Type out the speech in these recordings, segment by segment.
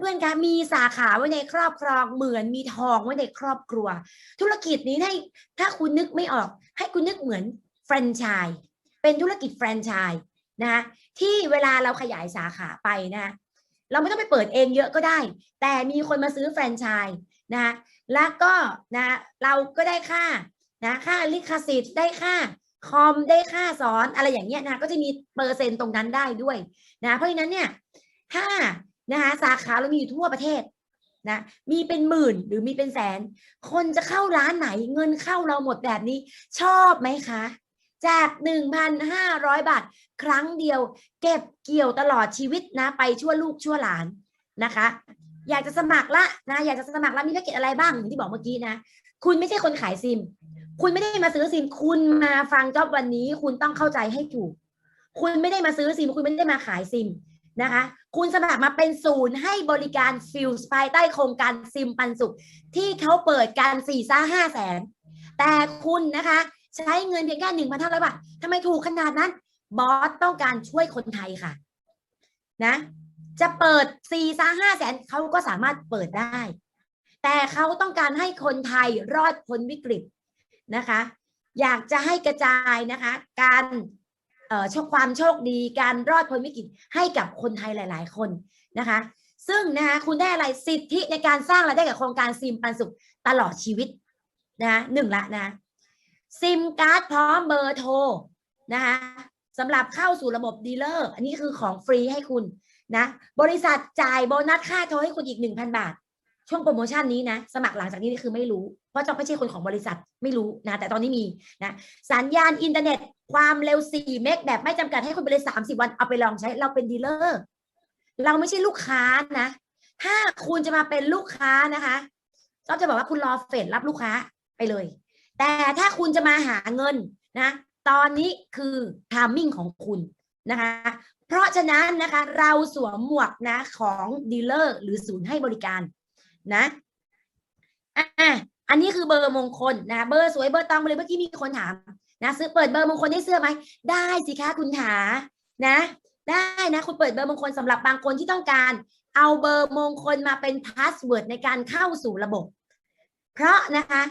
เพื่อนๆคะมีสาขาไว้ในครอบครองเหมือนมีทองไว้ในครอบครัว ธุรกิจนี้ให้ถ้าคุณนึกไม่ออก ให้คุณนึกเหมือนแฟรนไชส์เป็นธุรกิจแฟรนไชส์นะคะที่เวลาเราขยายสาขาไปนะะเราไม่ต้องไปเปิดเองเยอะก็ได้ แต่มีคนมาซื้อแฟรนไชส์นะคะแล้วก็นะเราก็ได้ค่านะค่าลิขสิทธิ์ได้ค่าคอมได้ค่าสอนอะไรอย่างเงี้ยนะก็จะมีเปอร์เซ็นต์ตรงนั้นได้ด้วยนะเพราะฉะนั้นเนี่ยถ้า นะคะสาขาเรามีอยู่ทั่วประเทศนะมีเป็นหมื่นหรือมีเป็นแสน คนจะเข้าร้านไหนเงินเข้าเราหมดแบบนี้ ชอบไหมคะ จาก 1,500 บาท ครั้งเดียว เก็บเกี่ยวตลอดชีวิตนะ ไปชั่วลูกชั่วหลานนะคะ อยากจะสมัครละนะ อยากจะสมัครล้วมีแพ็กเกจอะไรบ้างอย่างที่บอกเมื่อกี้นะ คุณไม่ใช่คนขายซิม คุณไม่ได้มาซื้อซิม คุณมาฟังจอบวันนี้ คุณต้องเข้าใจให้ถูก คุณไม่ได้มาซื้อซิม คุณไม่ได้มาขายซิม นะคะ คุณสมัครมาเป็นศูนย์ให้บริการฟิลส์ภายใต้โครงการซิมปันสุข ที่เขาเปิดการสี่ซ่าห้าแสนแต่คุณนะคะ ใช้เงินเพียงแค่หนึ่งพันห้าร้อยบาททำไมถูกขนาดนั้น บอสต้องการช่วยคนไทยค่ะ นะ จะเปิดสี่ซ่าห้าแสนเขาก็สามารถเปิดได้ แต่เขาต้องการให้คนไทยรอดพ้นวิกฤตนะคะ อยากจะให้กระจายนะคะ การ โชคความโชคดีการรอดพ้นวิกฤตให้กับคนไทยหลาย ๆ คนนะคะ ซึ่งนะคะคุณได้อะไรสิทธิในการสร้างรายได้กับโครงการซิมปันสุขตลอดชีวิตนะคะหนึ่งละนะซิมการ์ดพร้อมเบอร์โทรนะคะสำหรับเข้าสู่ระบบดีลเลอร์ อันนี้คือของฟรีให้คุณนะบริษัทจ่ายโบนัสค่าโทรให้คุณอีกหนึ่งพันบาท ช่วงโปรโมชั่นนี้นะ สมัครหลังจากนี้คือไม่รู้ เพราะเจ้าไม่ใช่คนของบริษัทไม่รู้นะ แต่ตอนนี้มีนะสัญญาณอินเทอร์เน็ต ความเร็ว 4 เมกแบบไม่จำกัดให้คุณไปเลย 30 วันเอาไปลองใช้เราเป็นดีลเลอร์เราไม่ใช่ลูกค้านะ ถ้าคุณจะมาเป็นลูกค้านะคะก็จะบอกว่าคุณรอเฟดรับลูกค้าไปเลย แต่ถ้าคุณจะมาหาเงินนะ ตอนนี้คือทามมิ่งของคุณนะคะ เพราะฉะนั้นนะคะเราสวมหมวกนะของดีลเลอร์หรือศูนย์ให้บริการ นะอะอันนี้คือเบอร์มงคลนะเบอร์สวยเบอร์ตองเลยเมื่อกี้มีคนถามนะซื้อเปิดเบอร์มงคลได้เสื้อไหมได้สิคะคุณหานะ ได้นะคุณเปิดเบอร์มงคลสำหรับบางคนที่ต้องการ เอาเบอร์มงคลมาเป็นพาสเวิร์ดในการเข้าสู่ระบบ เพราะนะคะ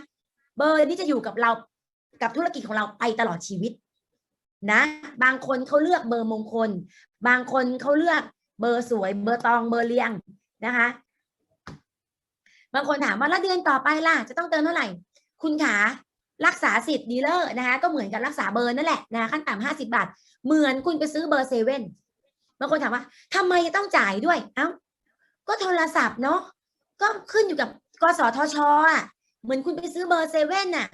เบอร์นี้จะอยู่กับเรากับธุรกิจของเราไปตลอดชีวิตนะบางคนเขาเลือกเบอร์มงคล บางคนเขาเลือกเบอร์สวย เบอร์ตองเบอร์เรียงนะคะ บางคนถามว่าแล้วเดือนต่อไปล่ะจะต้องเติมเท่าไหร่ คุณขารักษาสิทธิ์ดีลเลอร์นะคะก็เหมือนกับรักษาเบอร์นั่นแหละนะขั้นต่ำห้าสิบาท เหมือนคุณไปซื้อเบอร์เซเว่นบางคนถามว่าทำไมต้องจ่ายด้วยเอ้าก็โทรศัพท์เนาะก็ขึ้นอยู่กับกสทชอะเหมือนคุณไปซื้อเบอร์เซเว่นน่ะ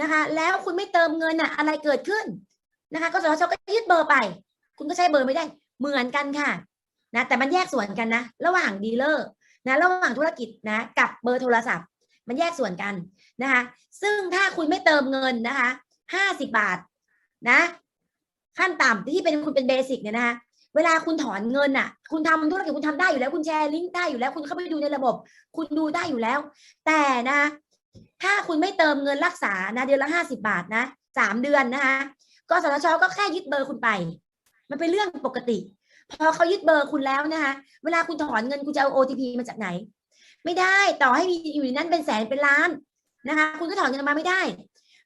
นะคะ แล้วคุณไม่เติมเงินน่ะ อะไรเกิดขึ้นนะคะกสทชก็ยึดเบอร์ไป คุณก็ใช้เบอร์ไม่ได้ เหมือนกันค่ะนะแต่มันแยกส่วนกันนะ ระหว่างดีลเลอร์ นะระหว่างธุรกิจนะกับเบอร์โทรศัพท์ มันแยกส่วนกันนะคะซึ่งถ้าคุณไม่เติมเงินนะคะห้าสิบบาทนะขั้นต่ำที่เป็นคุณเป็นเบสิกเนี่ยนะคะเวลาคุณถอนเงินอะ คุณทำธุรกิจคุณทำได้อยู่แล้ว คุณแชร์ลิงก์ได้อยู่แล้ว คุณเข้าไปดูในระบบ คุณดูได้อยู่แล้ว แต่นะ ถ้าคุณไม่เติมเงินรักษานะเดือนละห้าสิบาทนะสามเดือนนะคะกสทชก็แค่ยึดเบอร์คุณไป มันเป็นเรื่องปกติ พอเขายึดเบอร์คุณแล้วนะคะ เวลาคุณถอนเงินคุณจะเอา OTP มาจากไหน ไม่ได้ต่อให้มีอยู่ในนั้นเป็นแสนเป็นล้านนะคะ คุณก็ถอนเงินออกมาไม่ได้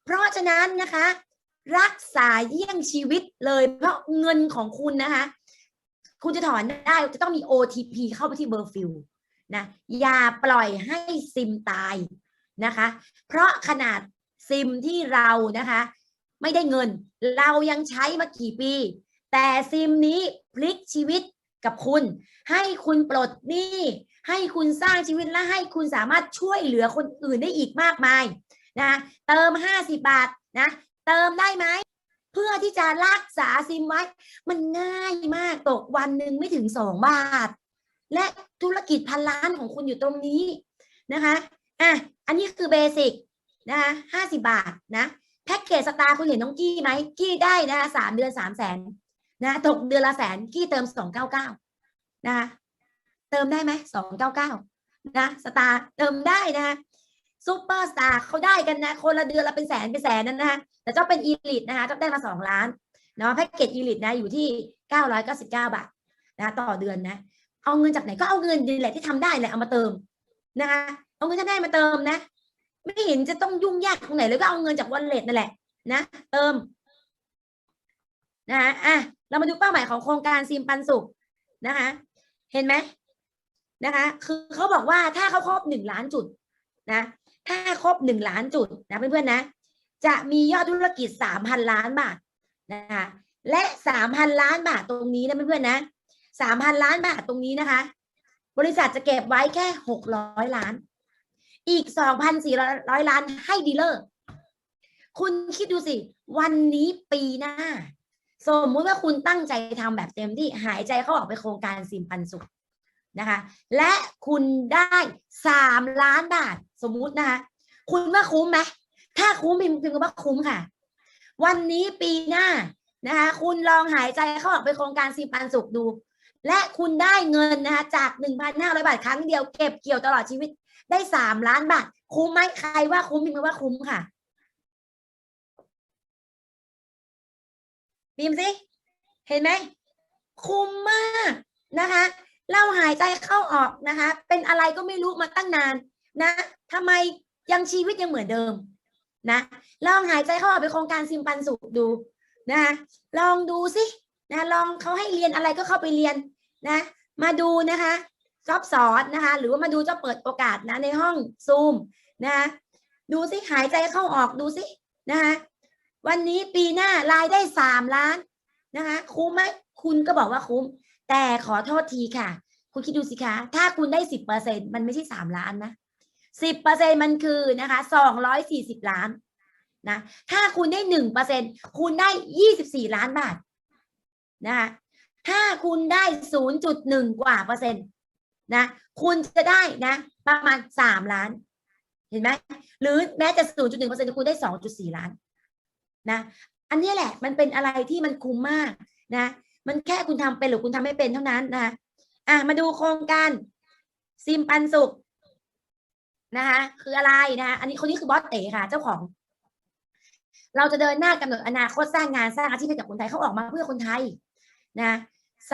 เพราะฉะนั้นนะคะ รักษาเยี่ยงชีวิตเลย เพราะเงินของคุณนะคะ คุณจะถอนได้จะต้องมี OTP เข้าไปที่เบอร์ฟิลนะอย่าปล่อยให้ซิมตายนะคะ เพราะขนาดซิมที่เรานะคะ ไม่ได้เงิน เรายังใช้มากี่ปี แต่ซิมนี้พลิกชีวิตกับคุณ ให้คุณปลดหนี้ ให้คุณสร้างชีวิตและให้คุณสามารถช่วยเหลือคนอื่นได้อีกมากมายนะเติม 50 บาทนะเติมได้ไหมเพื่อที่จะรักษาซิมไว้ มันง่ายมากตกวันหนึ่งไม่ถึง2บาท และธุรกิจพันล้านของคุณอยู่ตรงนี้นะคะอะอันนี้คือเบสิกนะคะห้าสิบาทนะแพ็กเกจสตาร์คุณเห็นน้องกี้ไหมกี้ได้นะคะสามเดือนสามแสน นะตกเดือนละแสนกี้เติมสองเก้าเก้านะคะเติมได้ไหมสองเก้าเก้านะสตาร์เติมได้นะคะซูเปอร์สตาร์เขาได้กันนะ คนละเดือนละเป็นแสนเป็นแสนนั่นนะคะแต่เจ้าเป็นอีลิทนะคะเจ้าได้มาสองล้านเนาะแพ็กเกจอีลิทนะอยู่ที่เก้าร้อยเก้าสิบเก้าบาทนะต่อเดือนนะเอาเงินจากไหนก็เอาเงินนี่แหละที่ทำได้แหละเอามาเติมนะคะเอาเงินที่ได้มาเติมนะ ไม่เห็นจะต้องยุ่งยากตรงไหนเลยก็เอาเงินจากวอลเล็ตนั่นแหละนะเติมนะอะ เรามาดูเป้าหมายของโครงการซิมปันสุขนะคะ เห็นไหมนะคะ คือเขาบอกว่าถ้าเขาครบหนึ่งล้านจุดนะ ถ้าครบหนึ่งล้านจุดนะเพื่อนๆนะ จะมียอดธุรกิจสามพันล้านบาทนะคะและสามพันล้านบาทตรงนี้นะเพื่อนๆนะสามพันล้านบาทตรงนี้นะคะ บริษัทจะเก็บไว้แค่หกร้อยล้าน อีกสองพันสี่ร้อยล้านให้ดีลเลอร์ คุณคิดดูสิ วันนี้ปีหน้า สมมุติว่าคุณตั้งใจทำแบบเต็มที่หายใจเข้าออกไปโครงการสิมปันสุขนะคะ และคุณได้สามล้านบาทสมมุตินะคะ คุณว่าคุ้มไหมถ้าคุ้มพิมพ์พิมพ์ว่าคุ้มค่ะ วันนี้ปีหน้านะคะ คุณลองหายใจเข้าออกไปโครงการสิมปันสุขดู และคุณได้เงินนะคะจากหนึ่งพันห้าร้อยบาทครั้งเดียวเก็บเกี่ยวตลอดชีวิตได้สามล้านบาท คุ้มไหมใครว่าคุ้มพิมพ์ว่าคุ้มค่ะ พิมสิเห็นไหมคุ้มมากนะคะ เราหายใจเข้าออกนะคะ เป็นอะไรก็ไม่รู้มาตั้งนานนะทำไมยังชีวิตยังเหมือนเดิมนะลองหายใจเข้าออกไปโครงการซิมปันสุขดูนะคะลองดูสินะลองเขาให้เรียนอะไรก็เข้าไปเรียนนะมาดูนะคะจอบสอนนะคะ หรือว่ามาดูจ้าเปิดโอกาสนะในห้องซูมนะคะดูสิหายใจเข้าออกดูสินะคะ วันนี้ปีหน้ารายได้สามล้านนะคะ คุ้มไหมคุณก็บอกว่าคุ้ม แต่ขอโทษทีค่ะ คุณคิดดูสิคะ ถ้าคุณได้สิบเปอร์เซ็นมันไม่ใช่สามล้านนะสิบเปอร์เซ็นมันคือนะคะสองร้อยสี่สิบล้านนะถ้าคุณได้หนึ่งเปอร์เซ็นคุณได้ยี่สิบสี่ล้านบาทนะคะถ้าคุณได้ศูนย์จุดหนึ่งกว่าเปอร์เซ็นต์นะคุณจะได้นะ ประมาณสามล้าน เห็นไหมหรือแม้จะศูนย์จุดหนึ่งเปอร์เซ็นต์คุณได้สองจุดสี่ล้าน นะอันนี้แหละมันเป็นอะไรที่มันคุ้มมากนะมันแค่คุณทำเป็นหรือคุณทำไม่เป็นเท่านั้นนะอะมาดูโครงการซิมปันสุขนะคะคืออะไรนะคะอันนี้คนนี้คือบอสเต๋ค่ะ เจ้าของ เราจะเดินหน้ากำหนดอนาคตสร้างงานสร้างอาชีพให้กับคนไทยเขาออกมาเพื่อคนไทยนะ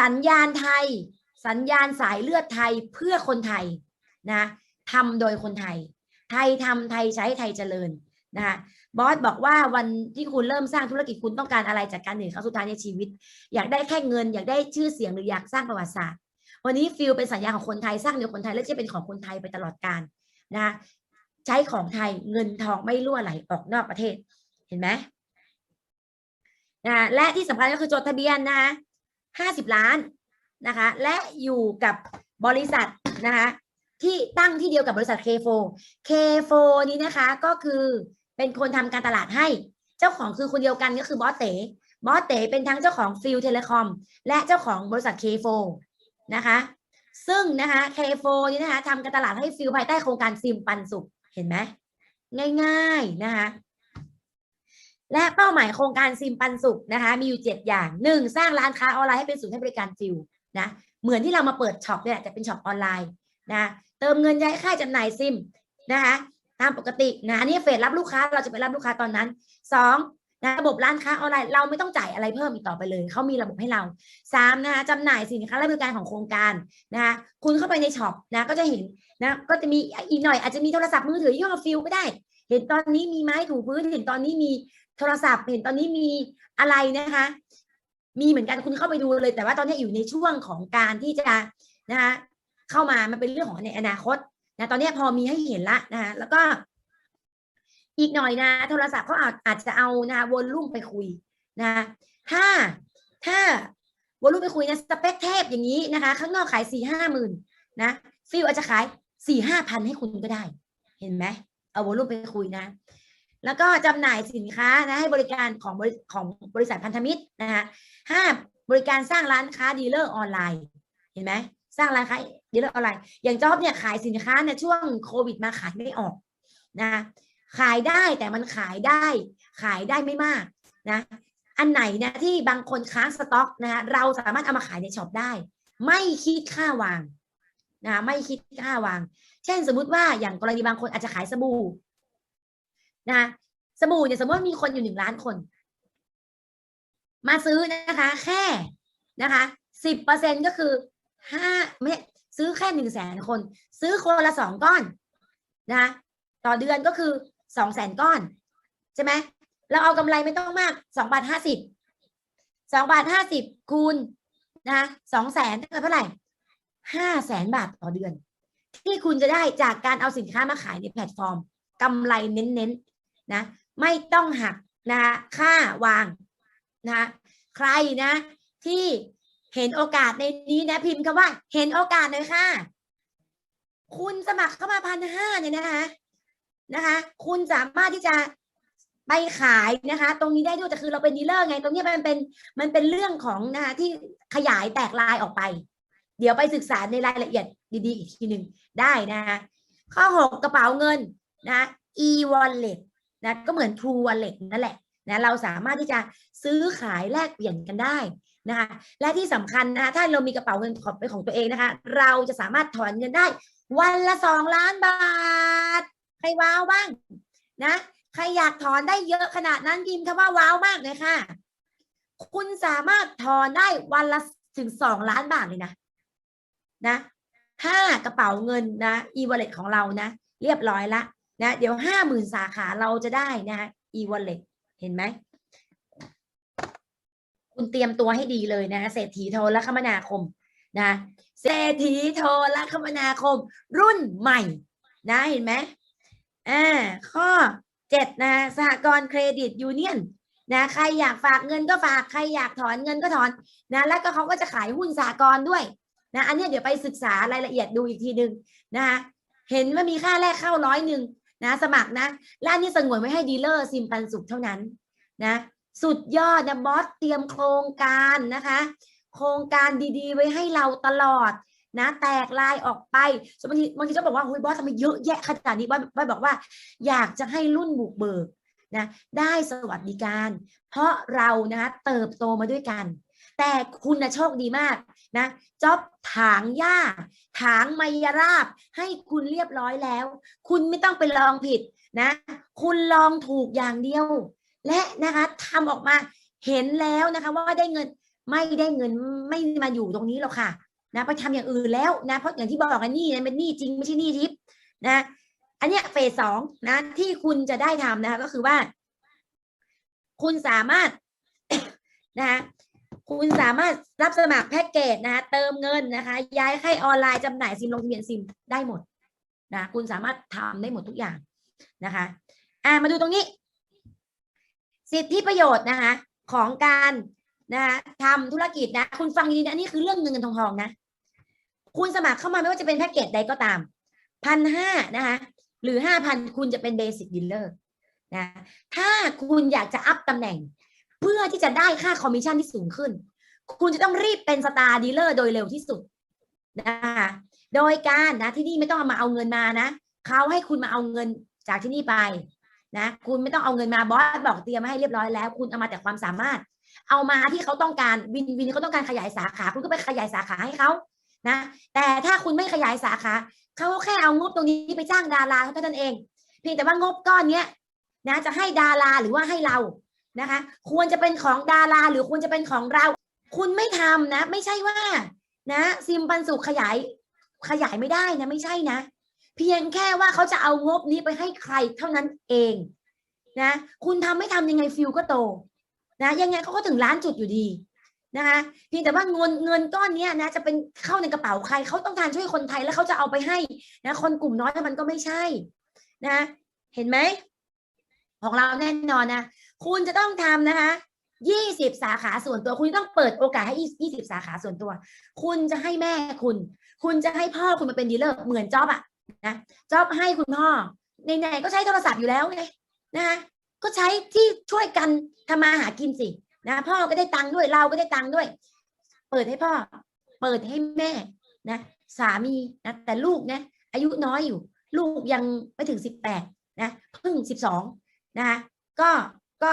สัญญาณไทย สัญญาณสายเลือดไทยเพื่อคนไทยนะทำโดยคนไทย ไทยทำไทยใช้ไทยเจริญ นะคะบอสบอกว่าวันที่คุณเริ่มสร้างธุรกิจคุณต้องการอะไรจากการหนึ่งครั้งสุดท้ายในชีวิต อยากได้แค่เงิน อยากได้ชื่อเสียงหรืออยากสร้างประวัติศาสตร์ วันนี้ฟิลเป็นสัญญาของคนไทยสร้างโดยคนไทยและจะเป็นของคนไทยไปตลอดกาลนะใช้ของไทยเงินทองไม่รั่วไหลออกนอกประเทศเห็นไหมนะและที่สำคัญก็คือจดทะเบียนนะคะห้าสิบล้านนะคะและอยู่กับบริษัทนะคะที่ตั้งที่เดียวกับบริษัท K4 K4 นี้นะคะก็คือ เป็นคนทำการตลาดให้ เจ้าของคือคนเดียวกันก็คือบอสเต๋บอสเต๋เป็นทั้งเจ้าของฟิลเทเลคอมและเจ้าของบริษัท K4 นะคะซึ่งนะคะ K4 นี้นะคะทำการตลาดให้ฟิลภายใต้โครงการซิมปันสุขเห็นไหมง่ายๆนะคะและเป้าหมายโครงการซิมปันสุขนะคะ มีอยู่เจ็ดอย่างหนึ่งสร้างร้านค้าออนไลน์ให้เป็นศูนย์ให้บริการฟิลนะเหมือนที่เรามาเปิดช็อปเนี่ยแต่เป็นช็อปออนไลน์นะเติมเงินย้ายค่าจำหน่ายซิมนะคะ ตามปกตินะอันนี้เฟสรับลูกค้าเราจะไปรับลูกค้าตอนนั้นสองนะระบบร้านค้าออนไลน์เราไม่ต้องจ่ายอะไรเพิ่มอีกต่อไปเลยเขามีระบบให้เราสามนะคะจำหน่ายสินค้าและบริการของโครงการนะคะคุณเข้าไปในช็อปนะก็จะเห็นนะก็จะมีอีกหน่อยอาจจะมีโทรศัพท์มือถือยี่ห้อฟิลก็ได้ เห็นตอนนี้มีไม้ถูพื้นเห็นตอนนี้มีโทรศัพท์เห็นตอนนี้มีอะไรนะคะ มีเหมือนกันคุณเข้าไปดูเลย แต่ว่าตอนนี้อยู่ในช่วงของการที่จะนะคะเข้ามามันเป็นเรื่องของในอนาคต นะตอนนี้พอมีให้เห็นละนะคะแล้วก็ อีกหน่อยนะ โทรศัพท์เขาอาจอาจจะเอานะวอลลุ่มไปคุยนะถ้าถ้าวอลลุ่มไปคุยนะสเปคเทพอย่างนี้นะคะ ข้างนอกขายสี่ห้าหมื่นนะฟิลอาจจะขายสี่ห้าพันให้คุณก็ได้ เห็นไหมเอาวอลลุ่มไปคุยนะ แล้วก็จำหน่ายสินค้านะให้บริการของบริของบริษัทพันธมิตรนะคะห้าบริการสร้างร้านค้าดีลเลอร์ออนไลน์ เห็นไหมสร้างร้านค้า ดีลเลอร์ออนไลน์อย่างจอบเนี่ยขายสินค้าในช่วงโควิดมาขายไม่ออกนะขายได้แต่มันขายได้ ขายได้ไม่มากนะอันไหนนะที่บางคนค้างสต็อกนะคะเราสามารถเอามาขายในช็อปได้ ไม่คิดค่าวางนะไม่คิดค่าวาง เช่นสมมุติว่าอย่างกรณีบางคนอาจจะขายสบู่นะสบู่เนี่ยสมมติว่ามีคนอยู่หนึ่งล้านคน มาซื้อนะคะ แค่นะคะสิบเปอร์เซ็นก็คือห้าไม่ ซื้อแค่หนึ่งแสนคน ซื้อคนละสองก้อนนะต่อเดือนก็คือสองแสนก้อน ใช่ไหมเราเอากำไรไม่ต้องมากสองบาทห้าสิบสองบาทห้าสิบคูณนะสองแสนเท่าไหร่ห้าแสนบาทต่อเดือน ที่คุณจะได้จากการเอาสินค้ามาขายในแพลตฟอร์มกำไรเน้นๆนะไม่ต้องหักนะค่าวางนะใครนะที่ เห็นโอกาสในนี้นะ พิมพ์คำว่า เห็นโอกาสหน่อยค่ะ คุณสมัครเข้ามาพันห้าเนี่ยนะคะนะคะ คุณสามารถที่จะไปขายนะคะ ตรงนี้ได้ด้วยแต่คือเราเป็นดีลเลอร์ไง ตรงนี้มันเป็นมันเป็นเรื่องของนะคะที่ขยายแตกลายออกไป เดี๋ยวไปศึกษาในรายละเอียดดีๆ อีกทีหนึ่งได้นะคะข้อหกกระเป๋าเงินนะ e-wallet นะก็เหมือน True Wallet นั่นแหละนะเราสามารถที่จะซื้อขายแลกเปลี่ยนกันได้ นะคะและที่สำคัญนะคะถ้าเรามีกระเป๋าเงินของเป็นของตัวเองนะคะ เราจะสามารถถอนเงินได้ วันละสองล้านบาท ใครว้าวบ้างนะใครอยากถอนได้เยอะขนาดนั้นพิมคำว่าว้าวมากเลยค่ะ คุณสามารถถอนได้วันละถึงสองล้านบาทเลยนะนะถ้ากระเป๋าเงินนะ e-wallet ของเรานะ เรียบร้อยละนะเดี๋ยวห้าหมื่นสาขาเราจะได้นะ e-wallet เห็นไหม คุณเตรียมตัวให้ดีเลยนะเศรษฐีโทรคมนาคมนะเศรษฐีโทรคมนาคม รุ่นใหม่นะเห็นไหมอ่าข้อเจ็ดนะสหกรณ์เครดิตยูเนียนนะใครอยากฝากเงินก็ฝากใครอยากถอนเงินก็ถอนนะแล้วก็เขาก็จะขายหุ้นสหกรณ์ด้วยนะอันนี้เดี๋ยวไปศึกษารายละเอียดดูอีกทีหนึ่งนะคะเห็นว่ามีค่าแรกเข้าร้อยหนึ่งนะสมัครนะและนนี้สงวนไว้ให้ดีลเลอร์ซิมปันสุขเท่านั้นนะ สุดยอดนะบอสเตรียมโครงการนะคะ โครงการดีๆ ไว้ให้เราตลอดนะแตกลายออกไปบางทีบางทีจะบอกว่าเฮ้ยบอสทำไมเยอะแยะขนาดนี้บอสบอสบอกว่า อยากจะให้รุ่นบุกเบิกนะได้สวัสดิการ เพราะเรานะคะเติบโตมาด้วยกัน แต่คุณนะโชคดีมากนะจ็อบถางหญ้า ถางไมยราบ ให้คุณเรียบร้อยแล้ว คุณไม่ต้องไปลองผิดนะ คุณลองถูกอย่างเดียว และนะคะทำออกมาเห็นแล้วนะคะ ว่าได้เงินไม่ได้เงินไม่มาอยู่ตรงนี้หรอกค่ะนะไปทำอย่างอื่นแล้วนะเพราะอย่างที่บอกกันนี่นะเป็นหนี้จริงไม่ใช่หนี้ทิพย์นะ อันเนี้ยเฟสสองนะที่คุณจะได้ทำนะคะ ก็คือว่า คุณสามารถนะคะคุณสามารถรับสมัครแพ็กเกจนะคะเติมเงินนะคะ ย้ายให้ออนไลน์จำหน่ายซิมลงทะเบียนซิมได้หมดนะคุณสามารถทำได้หมดทุกอย่างนะคะ อ่ามาดูตรงนี้ สิทธิประโยชน์นะคะของการนะคะทำธุรกิจนะคุณฟังดีนะอันนี่คือเรื่องเงินเงินทองทองนะ คุณสมัครเข้ามาไม่ว่าจะเป็นแพ็กเกจใดก็ตามพันห้านะคะหรือห้าพันคุณจะเป็นเบสิ c ดิลเลอร์นะถ้าคุณอยากจะอัพตำแหน่ง เพื่อที่จะได้ค่าคอมมิชชั่นที่สูงขึ้น คุณจะต้องรีบเป็นสตาร์ดีลเลอร์โดยเร็วที่สุดนะคะโดยการนะที่นี่ไม่ต้องมาเอาเงินมานะเขาให้คุณมาเอาเงินจากที่นี่ไป นะคุณไม่ต้องเอาเงินมาบอสบอกเตรียมมาให้เรียบร้อยแล้ว คุณเอามาแต่ความสามารถ เอามาที่เขาต้องการวินวินเขาต้องการขยายสาขา คุณก็ไปขยายสาขาให้เขานะแต่ถ้าคุณไม่ขยายสาขาเขาแค่เอางบตรงนี้ไปจ้างดาราเท่านั้นเอง เพียงแต่ว่างบก้อนเนี้ยนะจะให้ดาราหรือว่าให้เรานะคะ ควรจะเป็นของดาราหรือควรจะเป็นของเรา คุณไม่ทำนะ ไม่ใช่ว่า นะ ซิมปันสุขขยายขยายไม่ได้นะ ไม่ใช่นะ เพียงแค่ว่าเขาจะเอางบนี้ไปให้ใครเท่านั้นเองนะคุณทำไม่ทำยังไงฟิลก็โตนะยังไงเขาก็ถึงล้านจุดอยู่ดีนะคะเพียงแต่ว่าเงินเงินก้อนนี้นะจะเป็นเข้าในกระเป๋าใครเขาต้องการช่วยคนไทยแล้วเขาจะเอาไปให้นะคนกลุ่มน้อยมันก็ไม่ใช่นะเห็นไหมของเราแน่นอนนะคุณจะต้องทำนะคะยี่สิบสาขาส่วนตัว คุณต้องเปิดโอกาสให้ยี่สิบสาขาส่วนตัว คุณจะให้แม่คุณ คุณจะให้พ่อคุณมาเป็นดีลเลอร์เหมือนจ็อบอะ นะจ็อบให้คุณพ่อไหนๆก็ใช้โทรศัพท์อยู่แล้วไงนะคะก็ใช้ที่ช่วยกันทำมาหากินสินะพ่อก็ได้ตังค์ด้วยเราก็ได้ตังค์ด้วย เปิดให้พ่อ เปิดให้แม่นะสามีนะแต่ลูกนะอายุน้อยอยู่ ลูกยังไม่ถึงสิบแปดนะเพิ่งสิบสองนะคะก็ก็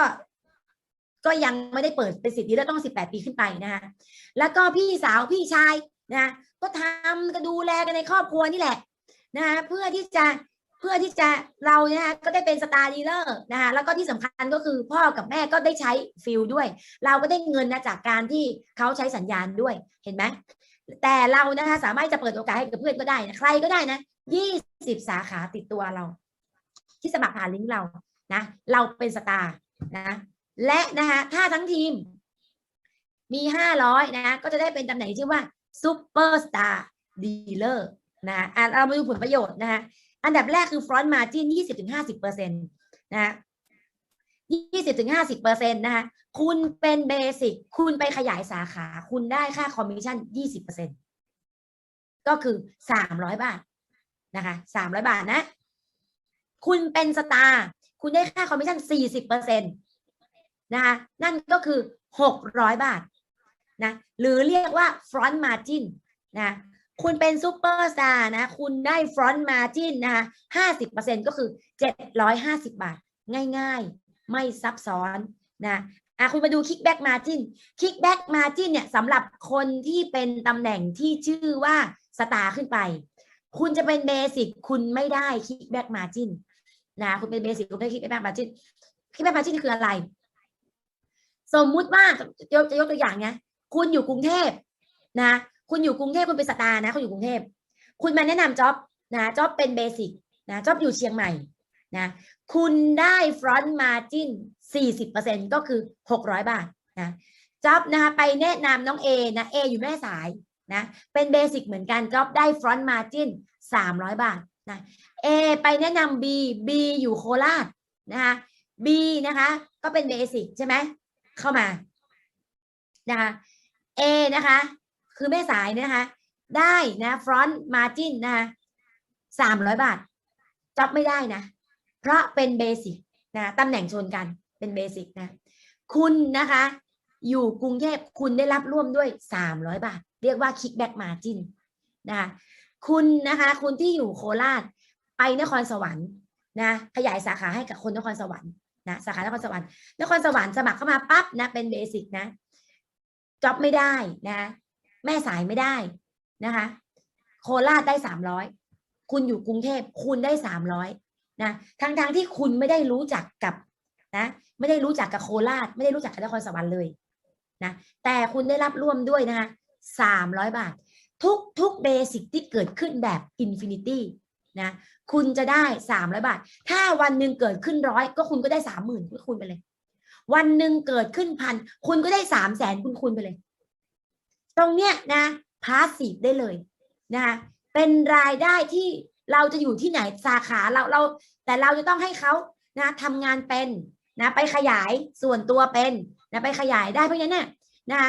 ก็ยังไม่ได้เปิดเป็นสิทธิแล้วต้องสิบแปดปีขึ้นไปนะคะแล้วก็พี่สาวพี่ชายนะก็ทำก็ดูแลกันในครอบครัวนี่แหละ นะคะเพื่อที่จะเพื่อที่จะเราเนี่ยนะคะก็ได้เป็นสตาร์ดีลเลอร์นะคะแล้วก็ที่สำคัญก็คือพ่อกับแม่ก็ได้ใช้ฟิลด้วย เราก็ได้เงินนะจากการที่เขาใช้สัญญาณด้วยเห็นไหมแต่เรานะคะสามารถจะเปิดโอกาสให้กับเพื่อนก็ได้นะใครก็ได้นะยี่สิบสาขาติดตัวเรา ที่สมัครผ่านลิงก์เรานะเราเป็นสตาร์นะและนะคะถ้าทั้งทีมมีห้าร้อยนะก็จะได้เป็นตำแหน่งที่ชื่อว่าซูเปอร์สตาร์ดีลเลอร์ นะอะเรามาดูผลประโยชน์นะคะอันดับแรกคือฟรอนต์มาจินยี่สิบถึงห้าสิบเปอร์เซ็นต์นะยี่สิบถึงห้าสิบเปอร์เซ็นต์นะคะคุณเป็นเบสิกคุณไปขยายสาขา คุณได้ค่าคอมมิชชั่นยี่สิบเปอร์เซ็นต์ก็คือสามร้อยบาทนะคะสามร้อยบาทนะ คุณเป็นสตาร์คุณได้ค่าคอมมิชชั่นสี่สิบเปอร์เซ็นต์นะคะนั่นก็คือหกร้อยบาทนะหรือเรียกว่า front margin นะ คุณเป็นซูเปอร์สตาร์นะ คุณได้ front margin นะคะห้าสิบเปอร์เซ็นก็คือเจ็ดร้อยห้าสิบบาท ง่ายๆ ไม่ซับซ้อนนะอะคุณมาดู kickback margin kickback margin เนี่ยสำหรับคนที่เป็นตำแหน่งที่ชื่อว่าสตาร์ขึ้นไป คุณจะเป็นเบสิกคุณไม่ได้ kickback margin นะคุณเป็นเบสิกคุณไม่ได้ kickback margin kickback margin คืออะไร สมมุติว่าจะยกตัวอย่างเนี้ยคุณอยู่กรุงเทพนะ คุณอยู่กรุงเทพคุณเป็นสตาร์นะคุณอยู่กรุงเทพคุณมาแนะนำจ็อบนะจ็อบเป็นเบสิกนะจ็อบอยู่เชียงใหม่นะคุณได้ฟรอนต์มาจิน40%ก็คือ 600 บาทนะจ็อบนะคะไปแนะนำน้องเอนะเออยู่แม่สายนะเป็นเบสิกเหมือนกันจ็อบได้ฟรอนต์มาจิน300 บาทนะเอไปแนะนำบีบีอยู่โคราชนะคะบีนะคะก็เป็นเบสิกใช่ไหมเข้ามานะคะ A นะคะ คือแม่สายนะคะ ได้นะฟรอนต์มาจินนะคะสามร้อยบาทจ็อบไม่ได้นะ เพราะเป็นเบสิกนะตำแหน่งชนกันเป็นเบสิกนะ คุณนะคะ อยู่กรุงเทพคุณได้รับร่วมด้วยสามร้อยบาท เรียกว่าคิกแบ็กมาจินนะคะคุณนะคะ คุณที่อยู่โคราชไปนครสวรรค์นะขยายสาขาให้กับคนนครสวรรค์นะสาขานครสวรรค์นครสวรรค์สมัครเข้ามาปั๊บนะเป็นเบสิกนะจ็อบไม่ได้นะ แม่สายไม่ได้นะคะ โคราชได้สามร้อยคุณอยู่กรุงเทพคุณได้สามร้อยนะทั้งทางๆที่คุณไม่ได้รู้จักกับนะไม่ได้รู้จักกับโคราช ไม่ได้รู้จักกับนครสวรรค์เลยนะแต่คุณได้รับร่วมด้วยนะคะสามร้อยบาท ทุกทุกเบสิกที่เกิดขึ้นแบบอินฟินิตี้นะคุณจะได้สามร้อยบาท ถ้าวันหนึ่งเกิดขึ้นร้อยก็คุณก็ได้สามหมื่นคุณไปเลย วันหนึ่งเกิดขึ้นพันคุณก็ได้สามแสนคุณคูณไปเลย ตรงเนี้ยนะพาสซีฟได้เลยนะคะเป็นรายได้ที่เราจะอยู่ที่ไหนสาขาเราเรา แต่เราจะต้องให้เขานะทำงานเป็นนะไปขยายส่วนตัวเป็นนะไปขยายได้เพราะฉะนั้นเนี่ยนะ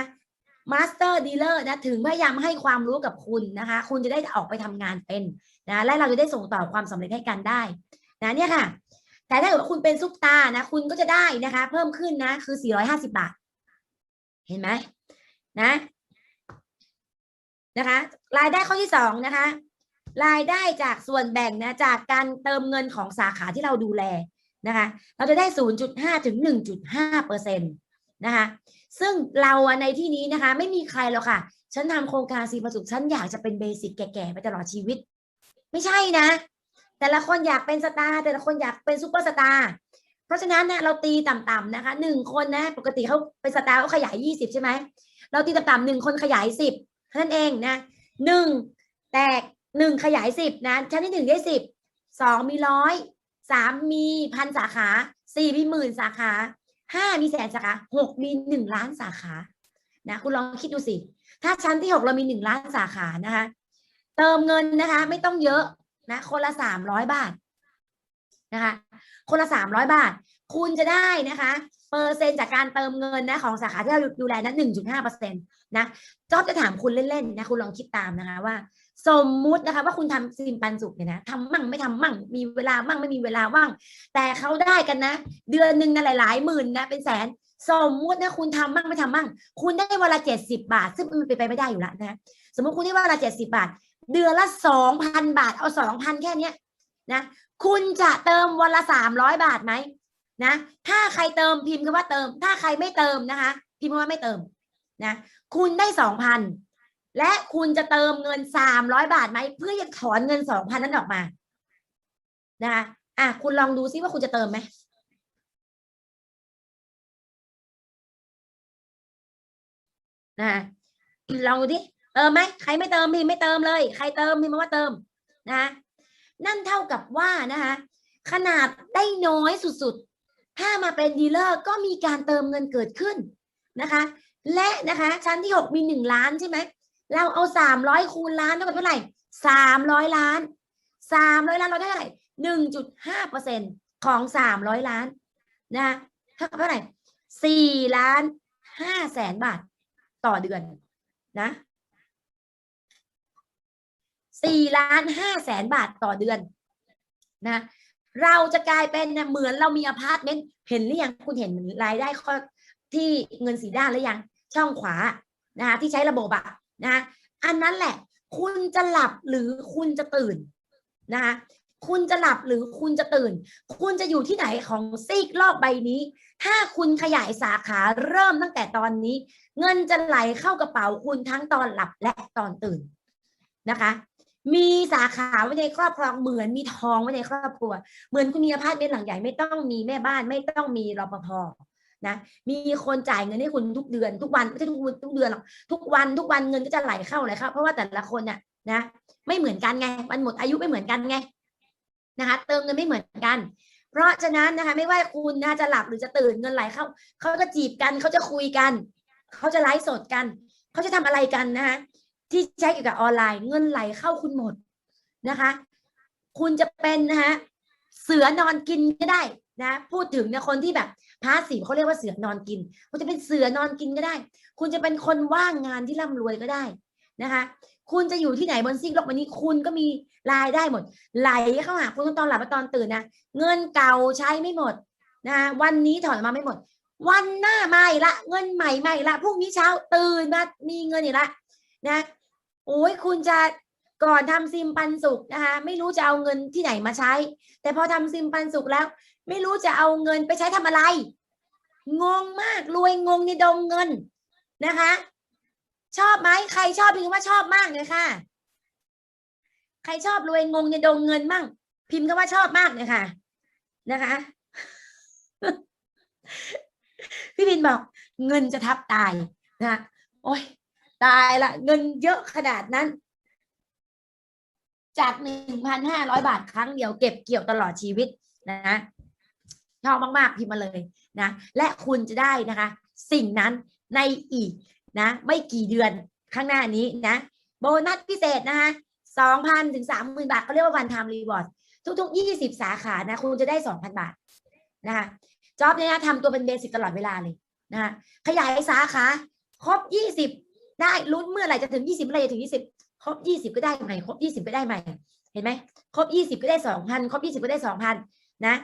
มาสเตอร์ดีลเลอร์นะถึงพยายามให้ความรู้กับคุณนะคะ คุณจะได้ออกไปทำงานเป็นนะและเราจะได้ส่งต่อความสำเร็จให้กันได้นะเนี่ยค่ะ แต่ถ้าเกิดว่าคุณเป็นซุปตาร์นะคุณก็จะได้นะคะ เพิ่มขึ้นนะคือ 450 บาท เห็นไหมนะ นะคะ รายได้ข้อที่สองนะคะ รายได้จากส่วนแบ่งนะจากการเติมเงินของสาขาที่เราดูแลนะคะ เราจะได้ 0.5 ถึง 1.5เปอร์เซ็นต์นะคะ ซึ่งเราในที่นี้นะคะ ไม่มีใครหรอกค่ะ ฉันทำโครงการสีประสุขฉันอยากจะเป็นเบสิกแก่ๆ ไปตลอดชีวิต ไม่ใช่นะ แต่ละคนอยากเป็นสตาร์แต่ละคนอยากเป็นซูเปอร์สตาร์เพราะฉะนั้นเนี่ยเราตีต่ำๆนะคะหนึ่งคนนะ ปกติเขาเป็นสตาร์เขาขยายยี่สิบใช่ไหมเราตีต่ำๆหนึ่งคนขยายสิบ นั่นเองนะหนึ่งแตกหนึ่งขยายสิบนะชั้นที่หนึ่งได้สิบสองมีร้อยสามมีพันสาขาสี่มีหมื่นสาขาห้ามีแสนสาขาหกมีหนึ่งล้านสาขานะคุณลองคิดดูสิ ถ้าชั้นที่หกเรามีหนึ่งล้านสาขานะคะ เติมเงินนะคะ ไม่ต้องเยอะนะ คนละสามร้อยบาทนะคะ คนละสามร้อยบาท คุณจะได้นะคะ เปอร์เซ็นต์จากการเติมเงินนะของสาขาที่เราดูแลนะหนึ่งจุดห้าเปอร์เซ็นต์นะจอบจะถามคุณเล่นๆนะคุณลองคิดตามนะคะว่า สมมุตินะคะว่าคุณทำซิมปันสุกเนี่ยนะทำมั่งไม่ทำมั่ง มีเวลามั่งไม่มีเวลาว่าง แต่เขาได้กันนะ เดือนหนึ่งนะหลายๆหมื่นนะเป็นแสนสมมุตินะคุณทำมั่งไม่ทำมั่ง คุณได้วันละเจ็ดสิบบาท ซึ่งมันเป็นไปไม่ได้อยู่แล้วนะสมมติคุณได้วันละเจ็ดสิบาท เดือนละสองพันบาท เอาสองพันแค่เนี้ยนะ คุณจะเติมวันละสามร้อยบาทไหมนะ ถ้าใครเติมพิมพ์คำว่าเติม ถ้าใครไม่เติมนะคะ พิมพ์คำว่าไม่เติมนะ คุณได้สองพันและคุณจะเติมเงินสามร้อยบาทไหมเพื่อจะถอนเงินสองพันนั้นออกมา นะคะอะคุณลองดูซิว่าคุณจะเติมไหมนะคะลองดูดิเติมไหมใครไม่เติมพิมพ์ไม่เติมเลย ใครเติมพิมพ์มาว่าเติม นะ นั่นเท่ากับว่านะคะขนาดได้น้อยสุดๆ ถ้ามาเป็นดีลเลอร์ก็มีการเติมเงินเกิดขึ้นนะคะ และนะคะชั้นที่หกมีหนึ่งล้านใช่ไหม เราเอาสามร้อยคูณล้านเท่ากับเท่าไหร่สามร้อยล้านสามร้อยล้านเราได้เท่าไหร่หนึ่งจุดห้าเปอร์เซ็นของสามร้อยล้านนะเท่ากับเท่าไหร่สี่ล้านห้าแสนบาทต่อเดือนนะ สี่ล้านห้าแสนบาทต่อเดือนนะเราจะกลายเป็นเหมือนเรามีอพาร์ตเมนต์เห็นหรือยังคุณเห็นรายได้ข้อที่เงินสีด้านหรือยังช่องขวานะคะที่ใช้ระบบอะนะคะอันนั้นแหละ คุณจะหลับหรือคุณจะตื่นนะคะคุณจะหลับหรือคุณจะตื่น คุณจะอยู่ที่ไหนของซีกโลกใบนี้ ถ้าคุณขยายสาขาเริ่มตั้งแต่ตอนนี้ เงินจะไหลเข้ากระเป๋าคุณทั้งตอนหลับและตอนตื่นนะคะ มีสาขาไว้ในครอบครองเหมือนมีทองไว้ในครอบครัว เหมือนคุณมีอพาร์ตเมนต์หลังใหญ่ไม่ต้องมีแม่บ้านไม่ต้องมีรปภนะมีคนจ่ายเงินให้คุณทุกเดือน ทุกวันไม่ใช่ทุกทุกเดือนหรอกทุกวันทุกวันเงินก็จะไหลเข้าไหลเข้าเพราะว่าแต่ละคนน่ะนะ ไม่เหมือนกันไงมันหมดอายุไม่เหมือนกันไงนะคะเติมเงินไม่เหมือนกัน เพราะฉะนั้นนะคะ ไม่ว่าคุณนะจะหลับหรือจะตื่นเงินไหลเข้าเขาจะจีบกันเขาจะคุยกันเขาจะไลฟ์สดกันเขาจะทำอะไรกันนะคะ ที่ใช้เกี่ยวกับออนไลน์ เงินไหลเข้าคุณหมดนะคะ คุณจะเป็นนะคะเสือนอนกินก็ได้นะพูดถึงเนี่ยคนที่แบบพาสีเขาเรียกว่าเสือนอนกิน คุณจะเป็นเสือนอนกินก็ได้ คุณจะเป็นคนว่างงานที่ร่ำรวยก็ได้นะคะ คุณจะอยู่ที่ไหนบนซีกโลกใบนี้คุณก็มีรายได้หมด ไหลเข้าหาคุณตอนหลับตอนตื่นนะเงินเก่าใช้ไม่หมดนะวันนี้ถอนมาไม่หมด วันหน้าใหม่ละ เงินใหม่ใหม่ละพรุ่งนี้เช้าตื่นมามีเงินอีกละนะ โอ้ยคุณจะก่อนทำซิมปันสุกนะคะ ไม่รู้จะเอาเงินที่ไหนมาใช้ แต่พอทำซิมปันสุกแล้ว ไม่รู้จะเอาเงินไปใช้ทำอะไร งงมากรวยงงในดงเงินนะคะ ชอบไหมใครชอบพิมพ์ว่าชอบมากเลยค่ะ ใครชอบรวยงงในดงเงินมั่ง พิมพ์ก็ว่าชอบมากเลยค่ะ นะคะ พี่บินบอกเงินจะทับตายนะโอ้ย ตายละเงินเยอะขนาดนั้น จากหนึ่งพันห้าร้อยบาทครั้งเดียวเก็บเกี่ยวตลอดชีวิตนะชอบมากๆพิมพ์มาเลยนะ และคุณจะได้นะคะ สิ่งนั้นในอีกนะ ไม่กี่เดือนข้างหน้านี้นะ โบนัสพิเศษนะคะสองพันถึงสามหมื่นบาทเขาเรียกว่าวันท m รีวอร์ดทุกๆยี่สิบสาขานะ คุณจะได้สองพันบาทนะคะจ็อบเนี่ยนะทำตัวเป็นเบสิกตลอดเวลาเลยนะคะขยายสาขา ครบยี่สิบ ได้ลุ้นเมื่อไหร่จะถึงยี่สิบเมื่อไหร่จะถึงยี่สิบครบยี่สิบก็ได้ใหม่ครบยี่สิบก็ได้ใหม่ เห็นไหมครบยี่สิบก็ได้สองพันครบยี่สิบก็ได้สองพันนะ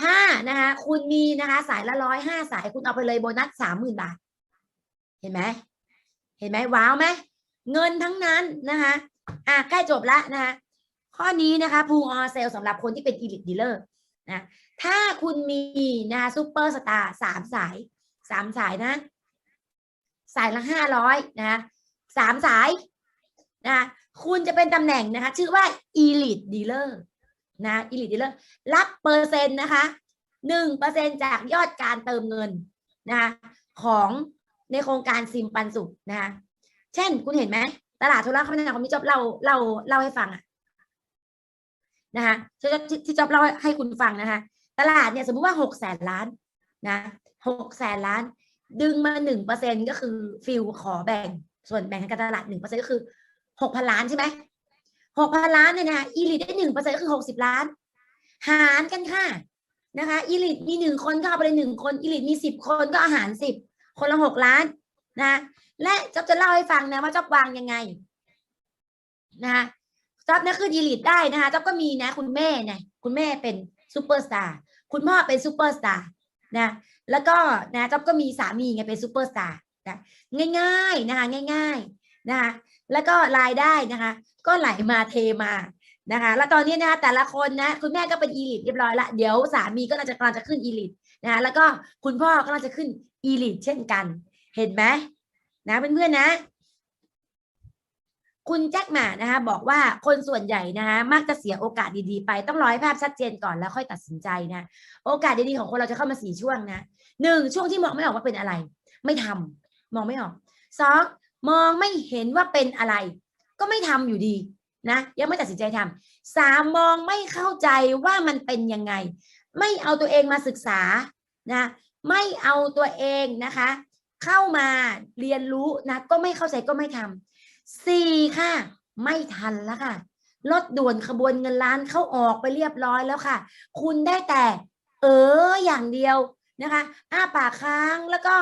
ถ้านะคะคุณมีนะคะสายละร้อยห้าสายคุณเอาไปเลยโบนัสสามหมื่นบาท เห็นไหมเห็นไหมว้าวไหมเงินทั้งนั้นนะคะอะใกล้จบละนะคะข้อนี้นะคะพูออเซลสำหรับคนที่เป็น elite dealer นะถ้าคุณมีนะคะซูเปอร์สตาร์สามสายสามสายนะ สายละห้าร้อยนะคะสามสายนะคุณจะเป็นตำแหน่งนะคะ ชื่อว่า elite dealer นะ elite dealer รับเปอร์เซ็นต์นะคะหนึ่งเปอร์เซ็นจากยอดการเติมเงินนะคะของในโครงการซิมปันสุขนะคะเช่นคุณเห็นไหมตลาดธุรคมนาคมที่จอบเล่าเล่าเล่าให้ฟังอะนะคะที่ที่จอบเล่าให้คุณฟังนะคะ ตลาดเนี่ยสมมุติว่าหกแสนล้านนะหกแสนล้าน ดึงมาหนึ่งเปอร์เซ็นก็คือฟิลขอแบ่งส่วนแบ่งทางการตลาดหนึ่งเปอร์เซ็นก็คือหกพันล้านใช่ไหมหกพันล้านเนี่ยนะอีลิทได้หนึ่งเปอร์เซ็นก็คือหกสิบล้าน หารกันค่ะนะคะอีลิทมีหนึ่งคนก็เอาไปเลยหนึ่งคนอีลิทมีสิบคนก็อาหารสิบคนละหกล้านนะและจ๊อบจะเล่าให้ฟังนะว่าจ๊อบวางยังไงนะคะจ๊อบนะคืออีลิทได้นะคะจ๊อบก็มีนะ คุณแม่นะคุณแม่เป็นซูเปอร์สตาร์คุณพ่อเป็นซูเปอร์สตาร์ นะแล้วก็นะจ๊อบก็มีสามีไงเป็นซูเปอร์สตาร์นะง่ายๆนะคะง่ายๆนะคะแล้วก็รายได้นะคะ ก็ไหลมาเทมานะคะ แล้วตอนนี้นะคะแต่ละคนนะคุณแม่ก็เป็นอีลิทเรียบร้อยละเดี๋ยวสามีก็น่าจะกำลังจะขึ้นอีลิทนะคะแล้วก็คุณพ่อก็น่าจะขึ้นอีลิทเช่นกัน เห็นไหมนะเพื่อนๆนะ คุณแจ็คหมานะคะบอกว่าคนส่วนใหญ่นะคะมักจะเสียโอกาสดีๆไปต้องรอให้ภาพชัดเจนก่อนแล้วค่อยตัดสินใจนะ โอกาสดีๆของคนเราจะเข้ามาสี่ช่วงนะหนึ่งช่วงที่มองไม่ออกว่าเป็นอะไร ไม่ทำมองไม่ออกสองมองไม่เห็นว่าเป็นอะไร ก็ไม่ทำอยู่ดีนะยังไม่ตัดสินใจทำสามมองไม่เข้าใจว่ามันเป็นยังไง ไม่เอาตัวเองมาศึกษานะไม่เอาตัวเองนะคะ เข้ามาเรียนรู้นะก็ไม่เข้าใจก็ไม่ทำ สี่ค่ะ ไม่ทันแล้วค่ะรถด่วนขบวนเงินล้านเข้าออกไปเรียบร้อยแล้วค่ะ คุณได้แต่ เอออย่างเดียวนะคะอ้าปากค้างแล้วก็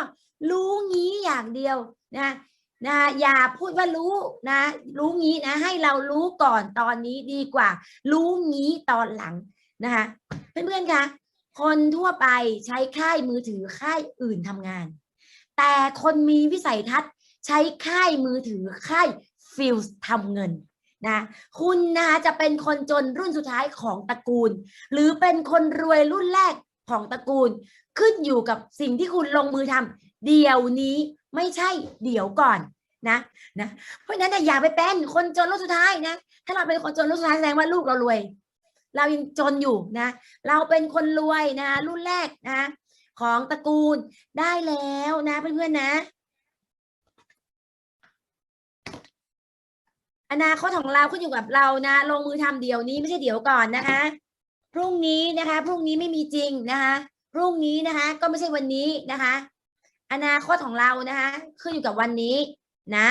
รู้งี้อย่างเดียวนะนะอย่าพูดว่ารู้นะ รู้งี้นะ ให้เรารู้ก่อนตอนนี้ดีกว่า รู้งี้ตอนหลังนะคะเพื่อนๆคะคนทั่วไปใช้ค่ายมือถือค่ายอื่นทำงาน แต่คนมีวิสัยทัศน์ ใช้ค่ายมือถือค่ายฟิลทำเงินนะคุณนะจะเป็นคนจนรุ่นสุดท้ายของตระกูล หรือเป็นคนรวยรุ่นแรกของตระกูล ขึ้นอยู่กับสิ่งที่คุณลงมือทำเดี๋ยวนี้ไม่ใช่เดี๋ยวก่อนนะนะเพราะฉะนั้นน่อย่าไปเป็นคนจนรุ่นสุดท้ายนะถ้าเราเป็นคนจนรุ่นสุดท้ายแสดงว่าลูกเรารวย เรายังจนอยู่นะ เราเป็นคนรวยนะ รุ่นแรกนะ ของตระกูลได้แล้วนะเพื่อนๆนะ อนาคตของเราขึ้นอยู่กับเรานะ ลงมือทำเดี๋ยวนี้ไม่ใช่เดี๋ยวก่อนนะคะ พรุ่งนี้นะคะ พรุ่งนี้ไม่มีจริงนะคะ พรุ่งนี้นะคะ ก็ไม่ใช่วันนี้นะคะ อนาคตของเรานะคะ ขึ้นอยู่กับวันนี้นะ